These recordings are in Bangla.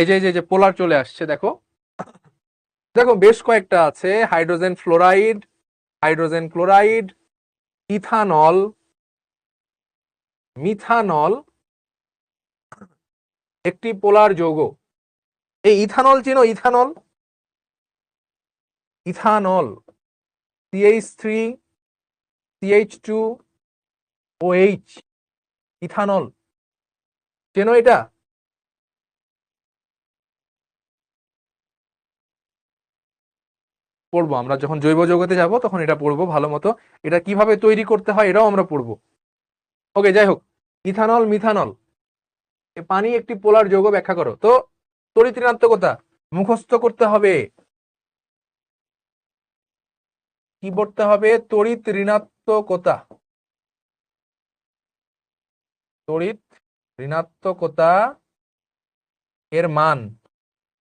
এই যে এই যে পোলার চলে আসছে, দেখো। দেখো, বেশ কয়েকটা আছে। Hydrogen fluoride, hydrogen chloride, ethanol, methanol, একটি পোলার যৌগ। এই ইথানল চিনো? Ethanol? Ethanol. CH three CH two, O H. Ethanol. চেনো এটা? পড়ব। আমরা যখন জৈব যৌগতে যাব, তখন এটা পড়ব ভালো মতো। এটা কীভাবে তৈরি করতে হয় এটাও আমরা পড়ব। ওকে, যাই হোক। Ethanol, methanol. পানি একটি পোলার যৌগ ব্যাখ্যা করো। তো, তড়িৎ ঋণাত্মকতা মুখস্থ করতে হবে। কি পড়তে হবে? তড়িৎ ঋণাত্মকতা। তড়িৎ ঋণাত্মকতা এর মান।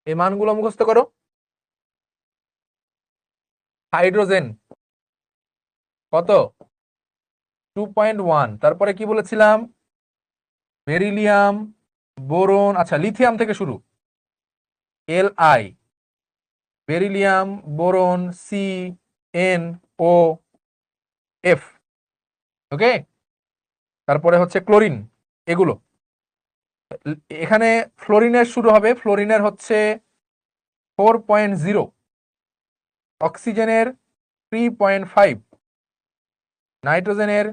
এই মানগুলো মুখস্থ করো। হাইড্রোজেন। কত? টু পয়েন্ট ওয়ান তারপরে কি বলেছিলাম? বেরিলিয়াম, বোরন আচ্ছা লিথিয়াম থেকে শুরু। L I beryllium, boron C N O F okay? তারপরে হচ্ছে ক্লোরিন, এগুলো। এখানে ফ্লোরিনের শুরু হবে। ফ্লোরিনের হচ্ছে ফোর পয়েন্ট জিরো অক্সিজেনের থ্রি পয়েন্ট ফাইভ নাইট্রোজেনের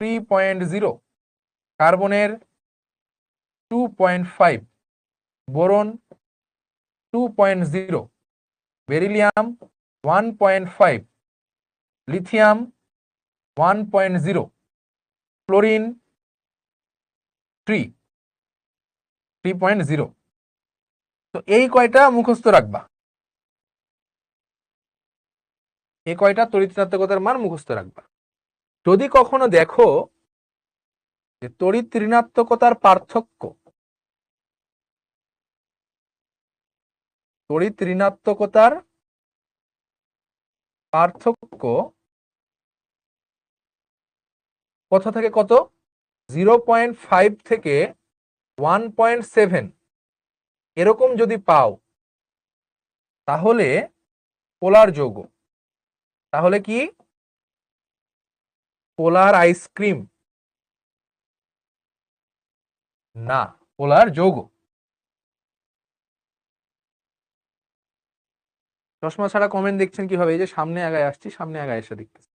থ্রি পয়েন্ট জিরো কার্বনের two point five boron two point zero beryllium one point five lithium one point zero chlorine three three point zero তো এই কয়টা মুখস্থ রাখবা। এই কয়টা তড়িৎ ঋণাত্মকতার মান মুখস্থ রাখবা। যদি কখনো দেখো যে তড়িৎ ঋণাত্মকতার পার্থক্য তড়িৎ ঋণাত্মকতার পার্থক্য কত থেকে কত? জিরো পয়েন্ট ফাইভ থেকে ওয়ান পয়েন্ট সেভেন। এরকম যদি পাও, তাহলে পোলার যৌগ। তাহলে কি? পোলার আইসক্রিম না, পোলার যৌগ। চশমা ছাড়া কমেন্ট দেখছেন কীভাবে? এই যে সামনে আগায় আসছি, সামনে আগায় এসে দেখতেছি।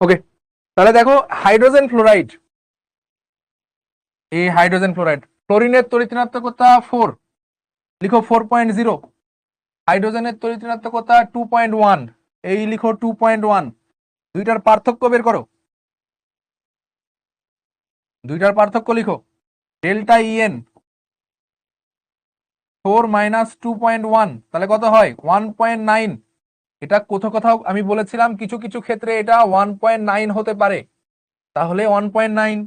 ওকে তাহলে দেখো হাইড্রোজেন ফ্লোরাইড এই হাইড্রোজেন ফ্লোরাইড। ফ্লোরিনের তড়িৎ ঋণাত্মকতা ফোর লিখো ফোর পয়েন্ট জিরো হাইড্রোজেনের তড়িৎ ঋণাত্মকতা টু পয়েন্ট ওয়ান এই লিখো টু পয়েন্ট ওয়ান দুইটার পার্থক্য বের করো। দুইটার পার্থক্য লিখো। Delta EN four minus two point one তাহলে কত হয়? ওয়ান পয়েন্ট নাইন এটা কোথাও কোথাও আমি বলেছিলাম, কিছু কিছু ক্ষেত্রে এটা ওয়ান পয়েন্ট নাইন হতে পারে। তাহলে ওয়ান পয়েন্ট নাইন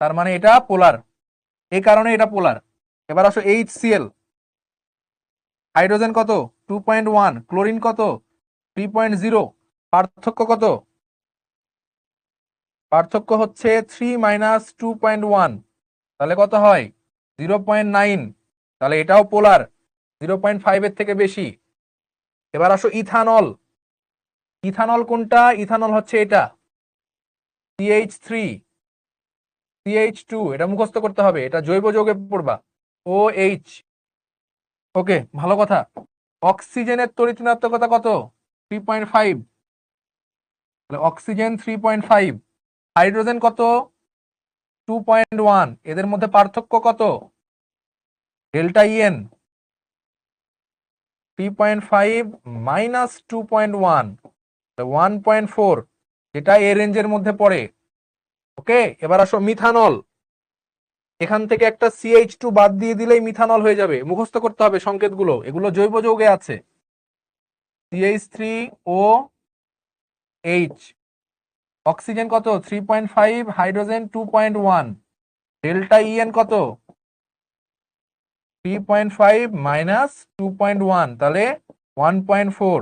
তার মানে এটা পোলার। এই কারণে এটা পোলার। এবার আসো এইচ সিএল হাইড্রোজেন কত? টু পয়েন্ট ওয়ান ক্লোরিন কত? থ্রি পয়েন্ট জিরো পার্থক্য কত? পার্থক্য হচ্ছে three minus two point one তাহলে কত হয়? জিরো পয়েন্ট নাইন তাহলে এটাও পোলার। জিরো পয়েন্ট ফাইভের থেকে বেশি। এবার আসো ইথানল ইথানল কোনটা? ইথানল হচ্ছে এটা। সিএইচ থ্রি সিএইচ টু এটা মুখস্থ করতে হবে, এটা জৈব যৌগে পড়বা ও এইচ ওকে ভালো কথা, অক্সিজেনের ঋণাত্মকতা কত? Three point five oxygen three point five hydrogen কত? টু পয়েন্ট ওয়ান এদের মধ্যে পার্থক্য কত? Delta EN three point five minus two point one one point four যেটা এ রেঞ্জের মধ্যে পড়ে ওকে? এবার আসো মিথানল। এখান থেকে একটা সিএইচ টু বাদ দিয়ে দিলেই মিথানল হয়ে যাবে। মুখস্থ করতে হবে সংকেতগুলো। এগুলো জৈব যৌগে আছে। CH three O H oxygen কত? Three point five hydrogen two point one delta EN কত? Three point five minus two point one তাহলে ওয়ান পয়েন্ট ফোর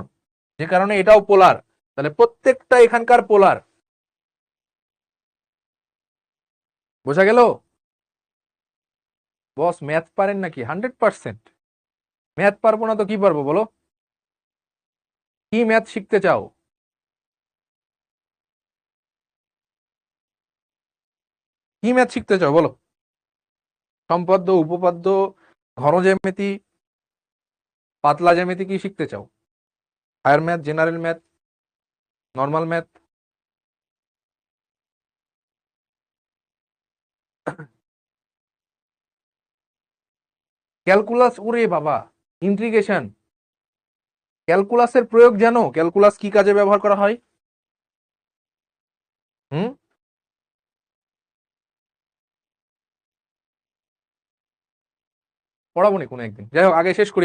যে কারণে এটাও পোলার তাহলে প্রত্যেকটা এখানকার পোলার বোঝা গেল? বস, ম্যাথ পারেন নাকি? Hundred percent. ম্যাথ পারব না তো কি পারব বলো? কি ম্যাথ শিখতে চাও? কি ম্যাথ শিখতে চাও বলো? সম্পাদ্য, উপপাদ্য, ঘন জ্যামিতি, পাতলা জ্যামিতি কি শিখতে চাও? Higher math, general math, normal math? Calculus, ওরে বাবা ইন্ট্রিগেশন ক্যালকুলাসের প্রয়োগ জানো? ক্যালকুলাস কি কাজে ব্যবহার করা হয়? হুম? পড়াবো নি কোনো একদিন। যাই হোক, আগে শেষ করি